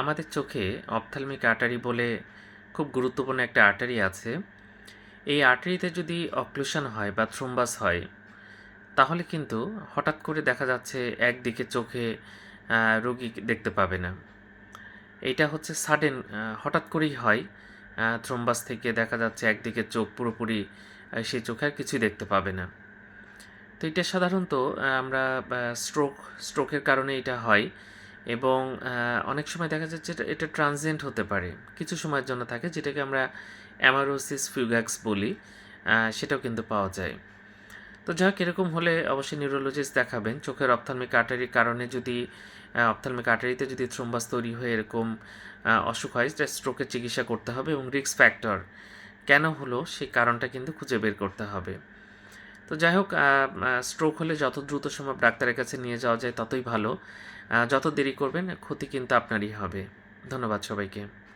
আমাদের চোখে ophthalmic artery বলে খুব গুরুত্বপূর্ণ একটা আর্টারি আছে। এই আর্টারিতে যদি অক্লুশন হয় বা থ্রোম্বাস হয়, তাহলে কিন্তু হঠাৎ করে দেখা যাচ্ছে একদিকে চোখে রোগী দেখতে পাবে না। এটা হচ্ছে সাডেন হঠাৎ করেই হয় থ্রোম্বাস থেকে দেখা যাচ্ছে একদিকে চোখ পুরোপুরি সেই চোখে আর কিছুই দেখতে পাবে না। তো এটা সাধারণত আমরা স্ট্রোক স্ট্রোকের কারণে এটা হয়। এবং অনেক সময় দেখা যাচ্ছে এটা ট্রানজিয়েন্ট হতে পারে। কিছু সময়ের জন্য থাকে যেটাকে আমরা অ্যামারোসিস ফিউগ্যাক্স বলি সেটাও কিন্তু পাওয়া যায়। তো যাই হোক এরকম হলে অবশ্যই নিউরোলজিস্ট দেখাবেন। চোখের অপথ্যালমিক আর্টারির কারণে যদি অপথ্যালমিক আর্টারিতে যদি থ্রোম্বাস তৈরি হয়ে এরকম অসুখ হয় সেটা স্ট্রোকের চিকিৎসা করতে হবে এবং রিস্ক ফ্যাক্টর কেন হলো, সেই কারণটা কিন্তু খুঁজে বের করতে হবে। তো যাই হোক স্ট্রোক হলে যত দ্রুত সম্ভব ডাক্তারের কাছে নিয়ে যাওয়া যায় ততই ভালো। যত দেরি করবেন, ক্ষতি কিন্তু আপনারই হবে। ধন্যবাদ সবাইকে।